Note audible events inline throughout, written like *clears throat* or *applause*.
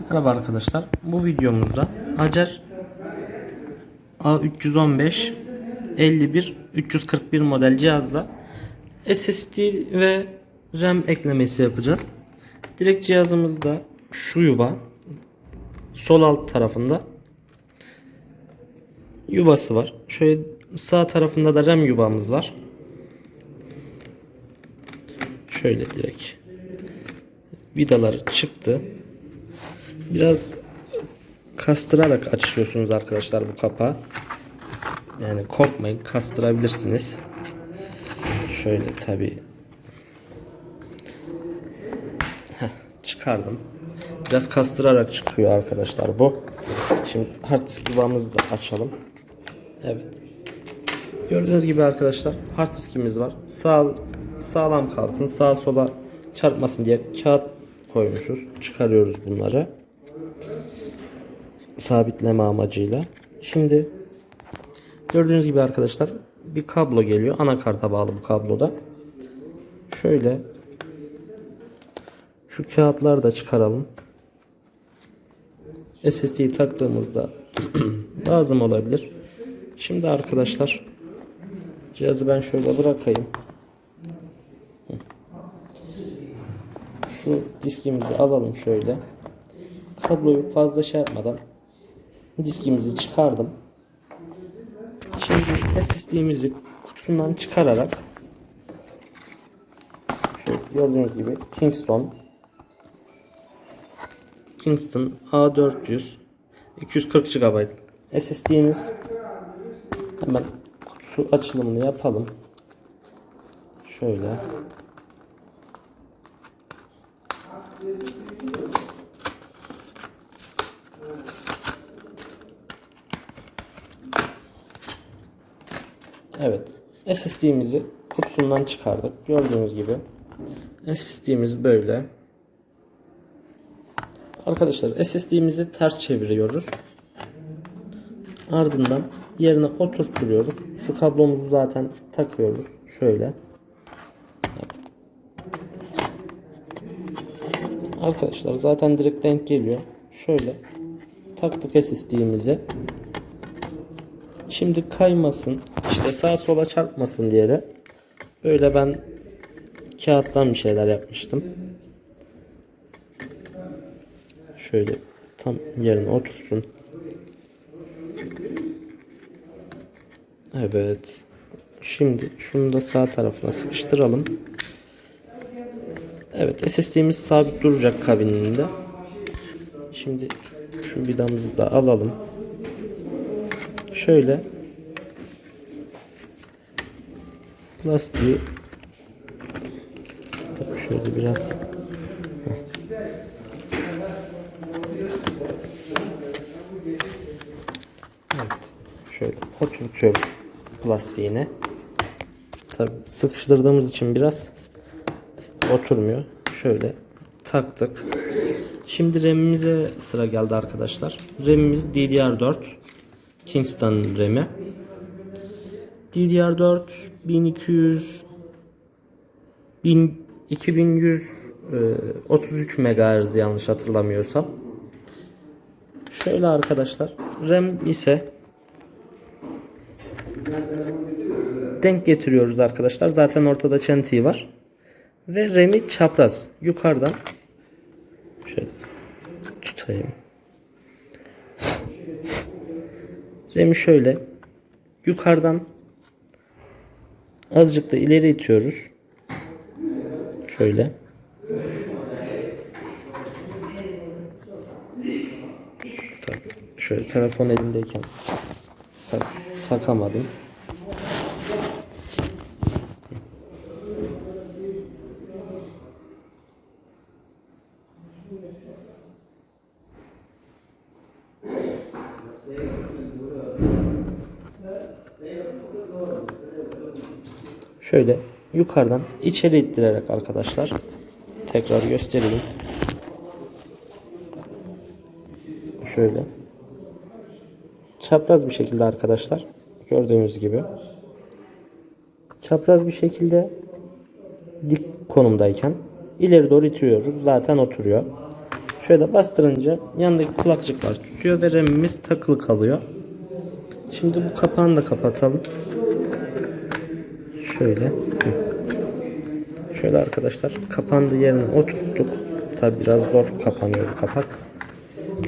Merhaba arkadaşlar. Bu videomuzda Acer A315 51 341 model cihazda SSD ve RAM eklemesi yapacağız. Direkt cihazımızda şu yuva sol alt tarafında yuvası var. Şöyle sağ tarafında da RAM yuvamız var. Şöyle direkt vidaları çıktı. Biraz kastırarak açıyorsunuz arkadaşlar bu kapağı. Yani korkmayın kastırabilirsiniz. Şöyle tabi çıkardım. Biraz kastırarak çıkıyor arkadaşlar bu. Şimdi hard disk yuvamızı da açalım. Evet. Gördüğünüz gibi arkadaşlar hard diskimiz var. Sağ, sağlam kalsın, sağa sola çarpmasın diye kağıt koymuşuz. Çıkarıyoruz bunları. Sabitleme amacıyla. Şimdi gördüğünüz gibi arkadaşlar bir kablo geliyor. Anakarta bağlı bu kabloda. Şöyle şu kağıtları da çıkaralım. SSD'yi taktığımızda *clears throat* lazım olabilir. Şimdi arkadaşlar cihazı ben şöyle bırakayım. Şu diskimizi alalım şöyle. Kabloyu fazla şey yapmadan diskimizi çıkardım. Şimdi SSD'mizi kutusundan çıkararak şöyle gördüğünüz gibi Kingston Kingston A400 240 GB SSD'miz hemen kutusu açılımını yapalım. Şöyle Evet. SSD'mizi kutusundan çıkardık. Gördüğünüz gibi. SSD'miz böyle. Arkadaşlar SSD'mizi ters çeviriyoruz. Ardından yerine oturtturuyoruz. Şu kablomuzu zaten takıyoruz. Şöyle. Arkadaşlar zaten direkt denk geliyor. Şöyle taktık SSD'mizi. Şimdi kaymasın, işte sağa sola çarpmasın diye de böyle ben kağıttan bir şeyler yapmıştım. Şöyle tam yerine otursun. Evet. Şimdi şunu da sağ tarafına sıkıştıralım. Evet SSD'miz sabit duracak kabininde. Şimdi şu vidamızı da alalım. Şöyle plastiği tabii şöyle biraz Evet. Şöyle oturtuyoruz plastiğine. Tabii sıkıştırdığımız için biraz oturmuyor. Şöyle taktık. Şimdi RAM'imize sıra geldi arkadaşlar. RAM'imiz DDR4 Kingston RAM'i. DDR4 1200 1000 2100 e, 33 MHz yanlış hatırlamıyorsam. Şöyle arkadaşlar RAM ise denk getiriyoruz arkadaşlar. Zaten ortada çentiği var. Ve RAM'i çapraz yukarıdan şöyle tutayım. RAM'i şöyle yukarıdan azıcık da ileri itiyoruz. Şöyle. Tabii şöyle telefon elimdeyken tak, takamadım. Şöyle yukarıdan içeri ittirerek arkadaşlar tekrar göstereyim. Şöyle çapraz bir şekilde arkadaşlar gördüğünüz gibi çapraz bir şekilde dik konumdayken ileri doğru itiyoruz. Zaten oturuyor. Şöyle bastırınca yanındaki kulakçıklar tutuyor ve RAM'imiz takılı kalıyor. Şimdi bu kapağını da kapatalım. Şöyle. Şöyle arkadaşlar kapandı yerine oturttuk. Tabi biraz zor kapanıyor bu kapak.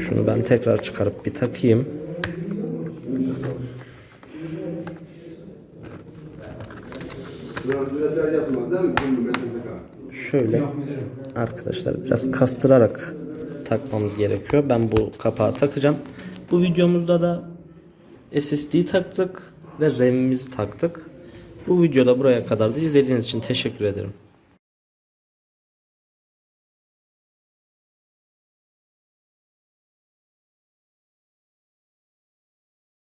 Şunu ben tekrar çıkarıp bir takayım. Şöyle arkadaşlar biraz kastırarak takmamız gerekiyor. Ben bu kapağı takacağım. Bu videomuzda da SSD taktık ve RAM'imizi taktık. Bu videoda buraya kadar da izlediğiniz için teşekkür ederim.